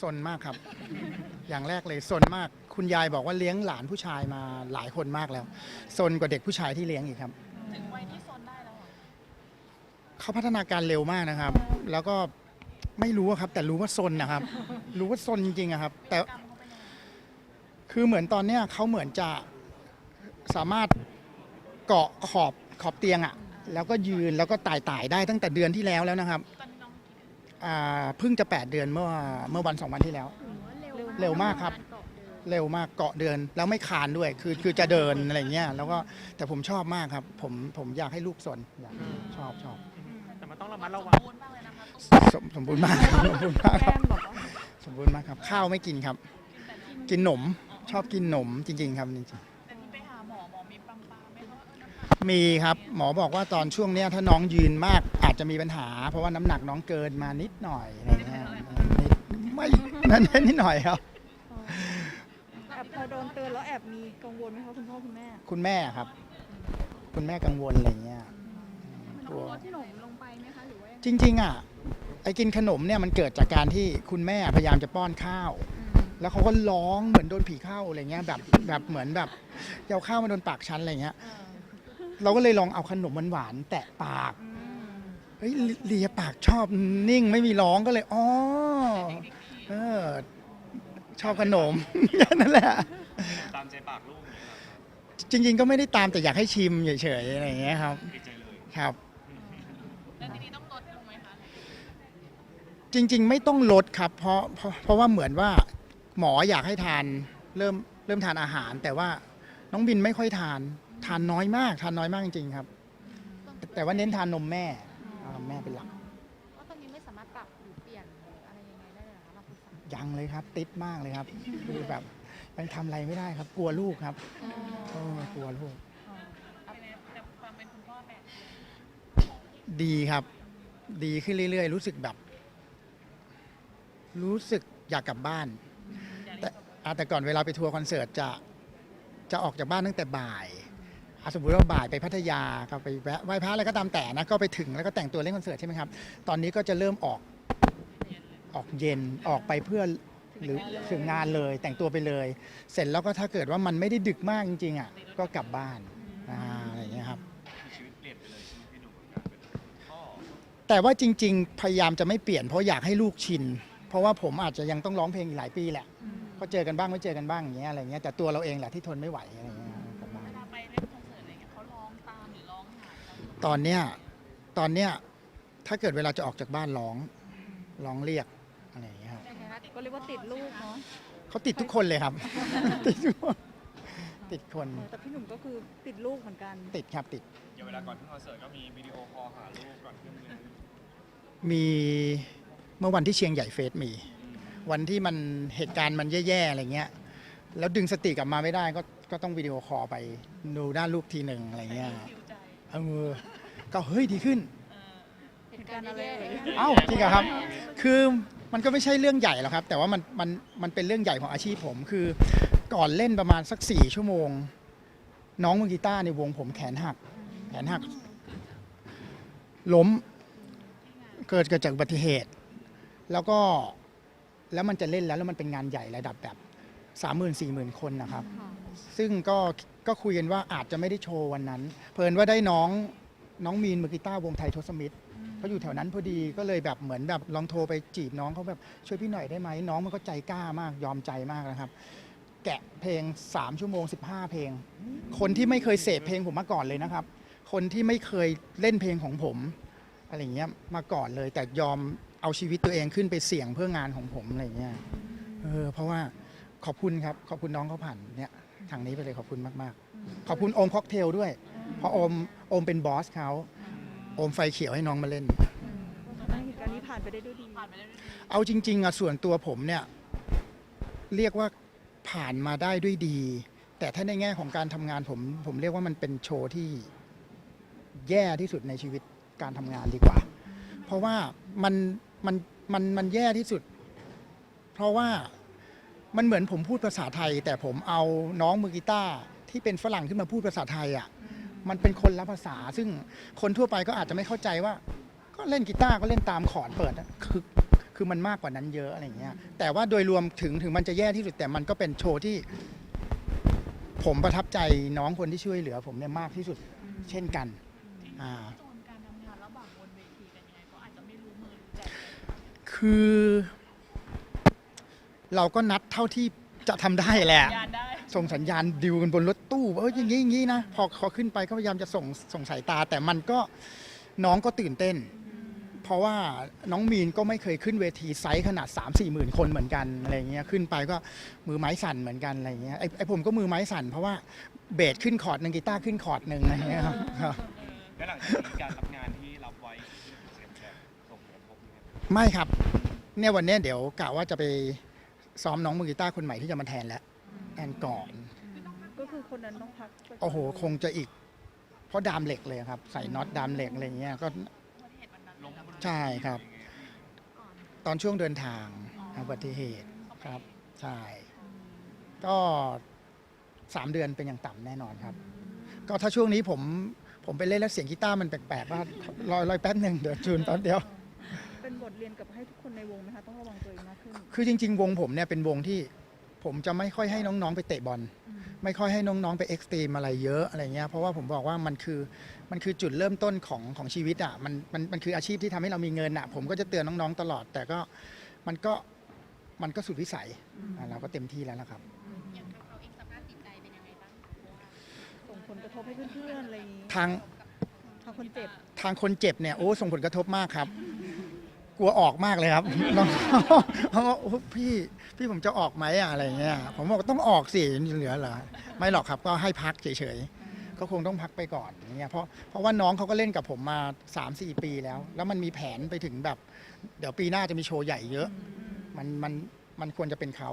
ซนมากครับ อย่างแรกเลยซนมาก คุณยายบอกว่าเลี้ยงหลานผู้ชายมาหลายคนมากแล้วซนกว่าเด็กผู้ชายที่เลี้ยงอีกครับ ถึงวัยที่ซนได้แล้วเหรอเขาพัฒนาการเร็วมากนะครับ แล้วก็ไม่รู้อะครับ แต่รู้ว่าซนนะครับ รู้ว่าซนจริงๆอะครับ แต่ กรรมเขาเป็นยังไงคือเหมือนตอนเนี้ยเขาเหมือนจะสามารถเกาะขอบขอบเตียงอะแล้วก็ยืนแล้วก็ไต่ไต่ได้ตั้งแต่เดือนที่แล้วแล้วนะครับ ตอนนี้น้ องกี่เดือนอ่าเพิ่งจะ 8 เดือนเมื่อเมื่อวันสองวันที่แล้ว เร็วมากครับ เร็วมากเกาะเดินแล้วไม่คานด้วย คือคือจะเดินอะไรเงี้ยแล้วก็แต่ผมชอบมากครับ ผมผมอยากให้ลูกสนอยากชอบชอบแต่มันต้องระมัดระสวัมงบูรณ์มากเลยนะคะต้องสมสมบูรณ์มากครับสมบูรณ์มากครับแก้มบอกว่าสมบูรณ์มากครับ ข้าวไม่กินครับแต่ที่กินหนมชอบกินหนมจริง ๆ ครับจริงแต่ที่ไปหาหมอหมอมีปั๊มปามไหมคะว่าเออน้ำหนักๆมีครับ หมอบอกว่าตอนช่วงเนี้ยถ้าน้องยืนมากอา จจะมีปัญหา เพราะว่าน้ำหนักน้องเกินมานิดหน่อยอะไรเงี้ยนิดไม่นั่นนิดหน่อยครับ แอบพอโดนเตือนแล้วแอบมีกังวลไหมคะคุณพ่อคุณแม่คุณแม่ครับ คุณแม่กังวลอะไรเงี้ยกลัวลดขนมลงไปไหมคะหรือว่าจริงๆอะไอ้กินขนมเนี่ยมันเกิดจากการที่คุณแม่พยายามจะป้อนข้าว แล้วเขาก็ร้องเหมือนโดนผีเข้าอะไรเงี้ยแบบแบบเหมือนแบบเอาข้าวมาโดนปากฉันอะไรเงี้ย เราก็เลยลองเอาขนมหวานๆแตะปาก เฮ้ยเลียปากชอบนิ่งไม่มีร้องก็เลยอ๋อเออชอบขนมแค่นั้นแหละ ตามใจปากลูกอย่างเงี้ยเหรอจริง ๆ ก็ไม่ได้ตามแต่อยากให้ชิมเฉยๆอะไรเงี้ยครับดีใจเลยครับ แล้วทีนี้ต้องลดลงไหมคะจริง ๆ ไม่ต้องลดครับ เพราะเพราะเพราะว่าเหมือนว่าหมออยากให้ทานเริ่มเริ่มทานอาหาร แต่ว่าน้องบินไม่ค่อยทาน ทานน้อยมาก ทานน้อยมากจริงๆครับ แต่แต่ว่าเน้นทานนมแม่ อ่าแม่เป็นหลัก ว่าตอนนี้ไม่สามารถปรับหรือเปลี่ยนหรืออะไรยังไงได้เลยเหรอคะเราปรึกษายังเลยครับ ติดมากเลยครับ คือแบบยังทำอะไรไม่ได้ครับ กลัวลูกครับโอ้กลัวลูกแต่ความเป็นคุณพ่อแปดดีครับ ดีขึ้นเรื่อยๆ รู้สึกแบบ รู้สึกอยากกลับบ้าน แต่อะแต่ก่อนเวลาไปทัวร์คอนเสิร์ตจะจะออกจากบ้านตั้งแต่บ่ายอะ สมมติว่าบ่ายไปพัทยาก็ไปแวะไหว้พระอะไรก็ตามแต่นะก็ไปถึงแล้วก็แต่งตัวเล่นคอนเสิร์ตใช่ไหมครับ ตอนนี้ก็จะเริ่มออกออกเย็นออกไปเพื่อหรือถึงงานเลยแต่งตัวไปเลย เสร็จแล้วก็ถ้าเกิดว่ามันไม่ได้ดึกมากจริงๆอะก็กลับบ้านอะไรอย่างเงี้ยครับแต่ว่าจริง ๆ พยายามจะไม่เปลี่ยนเพราะอยากให้ลูกชิน เพราะว่าผมอาจจะยังต้องร้องเพลงอีกหลายปีแหละก็เจอกันบ้างไม่เจอกันบ้างอย่างเงี้ยอะไรเงี้ยแต่ตัวเราเองแหละที่ทนไม่ไหวอะไร ตอนเนี้ยตอนเนี้ยถ้าเกิดเวลาจะออกจากบ้านร้องร้องเรียกอะไรอย่างเงี้ยครับก็เรียกว่าติดลูกเนาะเขาติดทุกคนเลยครับ ติดทุกคนติดคนแต่พี่หนุ่มก็คือติดลูกเหมือนกัน ติดครับติด อย่างเวลาก่อนขึ้นคอนเสิร์ตก็มีวิดีโอคอลหาลูกก่อนขึ้นเลยมีเมื่อวันที่เชียงใหญ่เฟสมี วันที่มันเหตุการณ์มันแย่ๆอะไรเงี้ย แล้วดึงสติกลับมาไม่ได้ก็ก็ต้องวิดีโอคอลไปดูด้านลูกทีหนึ่งอะไรเงี้ยฟิวใจ เออก็เฮ้ยดีขึ้น เหตุการณ์อะไรเอ่ยเอ้าจริงเหรอครับ คือมันก็ไม่ใช่เรื่องใหญ่หรอกครับ แต่ว่ามันมันมันเป็นเรื่องใหญ่ของอาชีพผม คือก่อนเล่นประมาณสักสี่ชั่วโมง น้องมือกีตาร์ในวงผมแขนหัก แขนหัก ล้มเกิดเกิดจากอุบัติเหตุ แล้วก็แล้วมันจะเล่นแล้วแล้วมันเป็นงานใหญ่ระดับแบบ สามหมื่นสี่หมื่นคนนะครับ ซึ่งก็ก็คุยกันว่าอาจจะไม่ได้โชว์วันนั้น เพลินว่าได้น้องน้องมีนมือกีตาร์วงไทยทศมิตรเขาอยู่แถวนั้นพอดีก็เลยแบบเหมือนแบบลองโทรไปจีบน้องเขาแบบช่วยพี่หน่อยได้ไหมน้องมันก็ใจกล้ามากยอมใจมากนะครับ แกะเพลง 3 ชั่วโมง 15 เพลง คนที่ไม่เคยเสพเพลงผมมาก่อนเลยนะครับ คนที่ไม่เคยเล่นเพลงของผมอะไรอย่างเงี้ยมาก่อนเลยแต่ยอมเอาชีวิตตัวเองขึ้นไปเสี่ยงเพื่องานของผมอะไรอย่างเงี้ยเออเพราะว่า ขอบคุณครับ ขอบคุณน้องเขาผ่านเนี่ยทางนี้ไปเลยขอบคุณมากๆ ขอบคุณโอมค็อกเทลด้วย เพราะโอมโอมเป็นบอสเขาโอมไฟเขียวให้น้องมาเล่น เหตุการณ์นี้ผ่านไปได้ด้วยดี ผ่านไปได้ด้วยดีเอาจริง ๆอะส่วนตัวผมเนี่ย เรียกว่าผ่านมาได้ด้วยดี แต่ถ้าในแง่ของการทำงานผม ผมเรียกว่ามันเป็นโชว์ที่แย่ที่สุดในชีวิตการทำงานดีกว่า เพราะว่ามันมันมันมันแย่ที่สุด เพราะว่า มันเหมือนผมพูดภาษาไทย แต่ผมเอาน้องมือกีตาร์ที่เป็นฝรั่งขึ้นมาพูดภาษาไทยอะ่ะมันเป็นคนละภาษา ซึ่งคนทั่วไปก็อาจจะไม่เข้าใจว่า ก็เล่นกีตาร์ก็เล่นตามคอร์ดเปิดอะคือคือมันมากกว่านั้นเยอะอะไรอย่างเงี้ยแต่ว่าโดยรวมถึงถึงมันจะแย่ที่สุดแต่มันก็เป็นโชว์ที่ ผมประทับใจน้องคนที่ช่วยเหลือ ผมเนี่ยมากที่สุดเช่นกัน อ่า โจนการทำงานระหว่างบนเวทีกันยังไงเขาอาจจะไม่รู้มือรู้ใจ คือ เราก็นัดเท่าที่จะทำได้แหละยานได้ ส่งสัญญาณดิวกันบนรถตู้ว่าเอออย่างนี้อย่างนี้นะ พอพอขึ้นไปก็พยายามจะส่งส่งสายตา แต่มันก็น้องก็ตื่นเต้น เพราะว่าน้องมีนก็ไม่เคยขึ้นเวทีไซส์ขนาด 3 4มสี่หมื่นคนเหมือนกันอะไรเงี้ยขึ้นไปก็มือไม้สั่นเหมือนกันอะไรเงี้ยไอ้ไอ้ผมก็มือไม้สั่นเพราะว่าเบสขึ้นคอร์ดหนึ่งกีตาร์ขึ้นคอร์ดหนึ่งอะไรเงี้ยครับครับและหลังจากนี้การรับงานที่รับไว้เสียงแบบส่งผลกระทบไหมครับ ไม่ครับ เนี่ยวันเนี้ยเดี๋ยวกะว่าจะไป ซ้อมน้องมือกีตาร์คนใหม่ที่จะมาแทนแล้วแทนก่อน ก็คือคนนั้นต้องพักไปก่นโอ้โห คงจะอีก เพราะดามเหล็กเลยครับ ใส่น็อตดามเหล็กอะไรเงี้ยก็อุบัติเหตุวันนั้นล้มเลยบนเหรอใช่ครับ ตอนช่วงเดินทางอุบัติเหตุครับ ใช่ ก็สามเดือนเป็นอย่างต่ำแน่นอนครับ ก็ถ้าช่วงนี้ผมผมไปเล่นแล้วเสียงกีตาร์มันแปลกๆว่ารอยรอยแป๊บหนึ่งเดี๋ยวจูนแป๊บเดียว เป็นบทเรียนกับให้ทุกคนในวงไหมคะต้องระวังตัวเองมากขึ้น คือจริง ๆ วงผมเนี่ยเป็นวงที่ผมจะไม่ค่อยให้น้องๆไปเตะบอลไม่ค่อยให้น้องๆไปเอ็กซ์ตรีมอะไรเยอะอะไรเงี้ยเพราะว่าผมบอกว่ามันคือมันคือจุดเริ่มต้นของของชีวิตอะมันมันมันคืออาชีพที่ทำให้เรามีเงินอะผมก็จะเตือนน้องๆตลอด แต่ก็มันก็มันก็สุดวิสัยอะเราก็เต็มที่แล้วละครับ อย่างทางเราเองสภาพจิตใจเป็นยังไงบ้างคะเพราะว่าส่งผลกระทบให้เพื่อนๆอะไรอย่างนี้ทาง ทางคนเจ็บ ทางคนเจ็บเนี่ยโอ้ส่งผลกระทบมากครับ กลัวออกมากเลยครับ น้องเขาบอกโอ้พี่พี่ผมจะออกไหมอะอะไรเงี้ยผมบอกต้องออกสิเหลือเหรอไม่หรอกครับก็ให้พักเฉยๆก็คงต้องพักไปก่อนอย่างเงี้ยเพราะเพราะว่าน้องเขาก็เล่นกับผมมา 3-4 ปีแล้ว แล้วมันมีแผนไปถึงแบบ เดี๋ยวปีหน้าจะมีโชว์ใหญ่เยอะ มันมันมันควรจะเป็นเขา